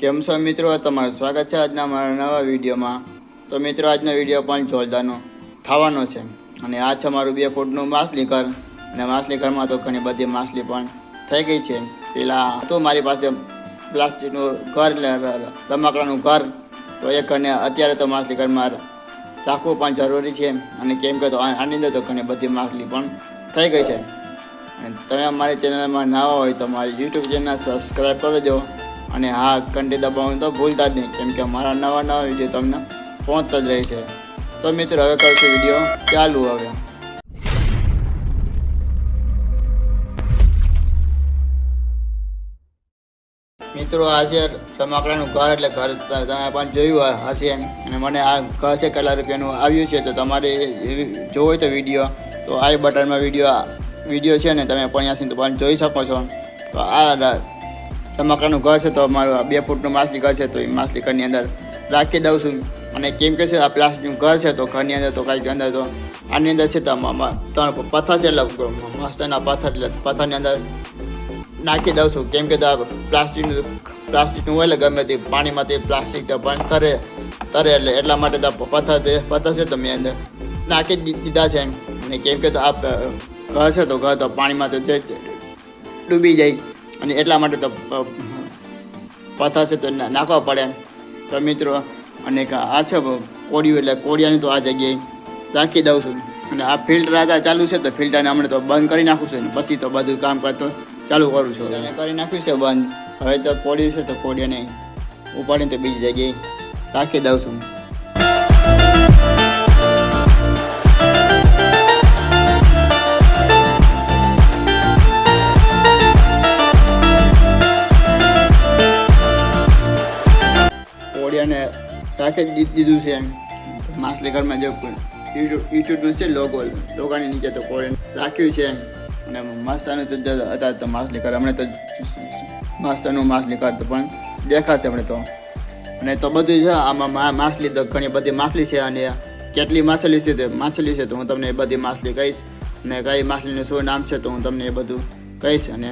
કેમ છો મિત્રો? તમારું સ્વાગત છે આજના મારા નવા વિડીયોમાં. તો મિત્રો, આજનો વીડિયો પણ જોરદારનો થવાનો છે. અને આ છે મારું બે ફૂટનું માછલી ઘર અને માછલી ઘરમાં તો ઘણી બધી માછલી પણ થઈ ગઈ છે. પેલા હતું મારી પાસે પ્લાસ્ટિકનું ઘર રમકડાનું ઘર. તો એ ઘરને અત્યારે તો માછલી ઘરમાં રાખવું પણ જરૂરી છે. અને કેમ કે તો આની અંદર તો ઘણી બધી માછલી પણ થઈ ગઈ છે. અને તમે મારી ચેનલમાં નવા હોય તો મારી યુટ્યુબ ચેનલ સબસ્ક્રાઈબ કરી દેજો. અને હા ઘંટી દબાવવાનું તો ભૂલતા જ નહીં, કેમ કે મારા નવા નવા વીડિયો તમને પહોંચતા જ રહે છે. તો મિત્રો, હવે કરશું વીડિયો. ચાલુ હવે. મિત્રો, આ છે ઘર, એટલે ઘર તમે પણ જોયું હશે અને મને આ ઘર છે કેટલા રૂપિયાનું આવ્યું છે, તો તમારે જોવો તો વીડિયો. તો આ બટનમાં વીડિયો વીડિયો છે ને, તમે પણ અહીંયાથી પણ જોઈ શકો છો. તો આ ર- ઘર છે તો મારું બે ફૂટનું માછલી ઘર છે તો એ માછલી ઘરની અંદર રાખી દઉં છું. અને કેમ કે છે, આ પ્લાસ્ટિકનું ઘર છે તો ઘરની અંદર તો કાંઈક અંદર તો આની અંદર છે તો ત્રણ પથ્થર છે એટલે મસ્તના પથ્થર પથ્થરની અંદર નાખી દઉં છું. કેમ કે તો પ્લાસ્ટિકનું પ્લાસ્ટિકનું હોય એટલે ગમે તે પાણીમાંથી પ્લાસ્ટિક તો પણ તરે તરે એટલે એટલા માટે તો પથ્થર પથ્થર છે તો મેં અંદર નાખી દીધા છે અને કેમ કે તો આ ઘર છે તો ઘર તો પાણીમાં તો ડૂબી જાય. અને એટલા માટે તો પથાશે તો નાખવા પડે. તો મિત્રો, અને આ છે કોડિયું એટલે કોડિયાની તો આ જગ્યાએ રાખી દઉં છું. અને આ ફિલ્ટર આ ચાલુ છે તો ફિલ્ટરને હમણાં તો બંધ કરી નાખું છું. પછી તો બધું કામ કરતો ચાલુ કરું છું. અને કરી નાખ્યું છે બંધ. હવે તો કોડિયું છે તો કોડિયાને ઉપાડીને તો બીજી જગ્યાએ રાખી દઉં છું. કોડિયાને સાથે જ દીધું છે માછલી ઘરમાં જો યુટ્યુબ યુટ્યુબનું છે લોગો લોગાની નીચે તો કોડિયાને રાખ્યું છે અને માસ્તાનું તો હતા તો માછલી ઘર. હમણાં તો માસ્તાનું માછલી ઘર તો પણ દેખાશે હમણાં તો. અને તો બધું છે, આમાં માછલી તો ઘણી બધી માછલી છે અને કેટલી માછલી છે તે માછલી છે તો હું તમને એ બધી માછલી કહીશ. અને કઈ માછલીનું શું નામ છે તો હું તમને એ બધું કહીશ અને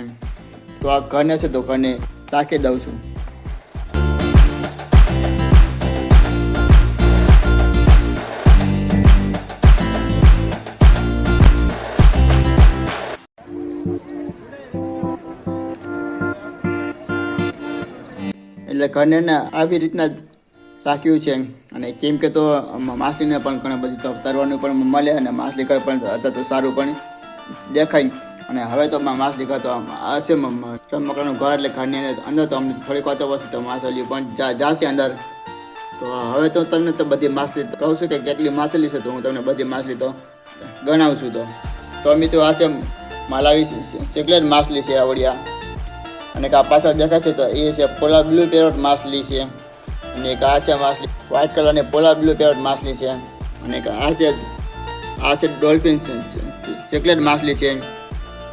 તો આ ઘરને છે તો ઘરને રાખી દઉં છું. એટલે ઘરને આવી રીતના રાખ્યું છે અને કેમ કે તો માછલીને પણ ઘણી બધું તરવાનું પણ મળે અને માછલી ઘર પણ અત્યારે તો સારું પણ દેખાય. અને હવે તો માછલી ઘર તો હશે આ છે મ- મ- રમકડાનું ઘર એટલે ઘરની અંદર અંદર તો અમને થોડીક વાતો વસ્તુ તો માછલી પણ જાશે અંદર. તો હવે તો તમને તો બધી માછલી કહું છું કે કેટલી માછલી છે તો હું તમને બધી માછલી તો ગણાવું છું તો. તો મિત્રો આ છે માલાવી સિકલેટ માછલી છે આવડિયા. અને એક આ પાછળ દેખાશે તો એ છે પોલા બ્લુ પેરોટ માછલી છે. અને એક આ છે માછલી વ્હાઇટ કલરની પોલા બ્લુ પેરોટ માછલી છે. અને એક આ છે આ છે ડોલ્ફિન ચેકલેટ માછલી છે.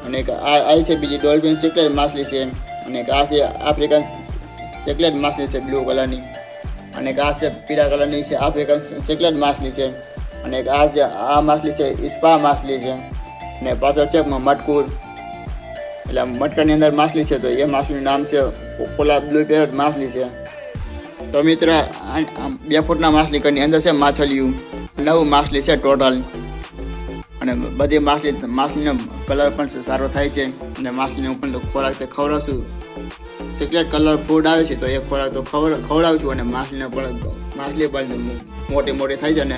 અને એક આ છે બીજી ડોલ્ફિન ચેકલેટ માછલી છે. અને એક આ છે આફ્રિકન ચેકલેટ માછલી છે બ્લુ કલરની અને એક આ છે પીળા કલરની છે આફ્રિકન ચેકલેટ માછલી છે. અને એક આ છે, આ માછલી છે ઇસ્પા માછલી છે. અને પાછળ છે મટકુર. એટલે મટકાની અંદર માછલી છે તો એ માછલીનું નામ છે પોલા બ્લુ પેરટ માછલી છે. તો મિત્ર બે ફૂટના માછલી કરની અંદર છે માછલીયું. નવ માછલી છે ટોટલ. અને બધી માછલી, માછલીનો કલર પણ સારો થાય છે. અને માછલીને હું પણ ખોરાક તે ખવડાવશું. સિક્રેટ કલર ફૂડ આવે છે તો એ ખોરાક તો ખવડ ખવડાવું છું અને માછલીને પણ માછલી પણ મોટી મોટી થાય છે અને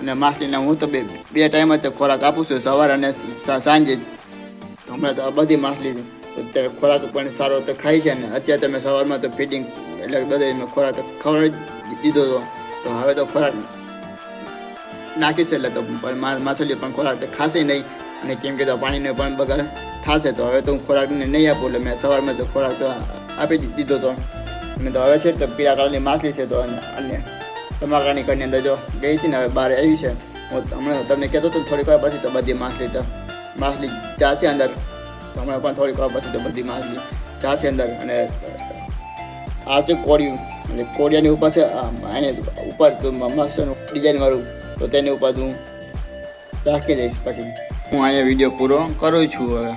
અને માછલીને હું તો બે બે ટાઈમ જ ખોરાક આપું છું સવારે અને સાંજે. હમણાં તો આ બધી માછલી. અત્યારે ખોરાક પણ સારો તો ખાય છે ને અત્યારે તમે સવારમાં તો ફીડિંગ એટલે બધા મેં ખોરાક તો ખવડાવી દીધો હતો. તો હવે તો ખોરાક નાખી છે એટલે તો માછલીઓ પણ ખોરાક તો ખાશે નહીં. અને કેમ કે તો પાણીને પણ બગાડ થશે તો હવે તો હું ખોરાકને નહીં આપું એટલે મેં સવારમાં તો ખોરાક તો આપી દીધો હતો. અને તો હવે છે તો પીળા કલરની માછલી છે તો અને અને તમાકરાની ઘરની અંદર જો ગઈ હતી ને હવે બહાર આવી છે. હું હમણાં તમને કહેતો હતો થોડીક વાર પછી તો બધી માછલી તો માછલી ચાસી અંદર તો હમણાં પણ થોડીક વાર પછી તો બધી માછલી ચાસી અંદર અને આ છે કોડિયું એટલે કોડિયાની ઉપર છે અહીંયા ઉપર તો મસ્ત ડિઝાઇન વાળું. તો તેની ઉપર હું રાખી દઈશ પછી. હું અહીંયા વીડિયો પૂરો કરું છું હવે.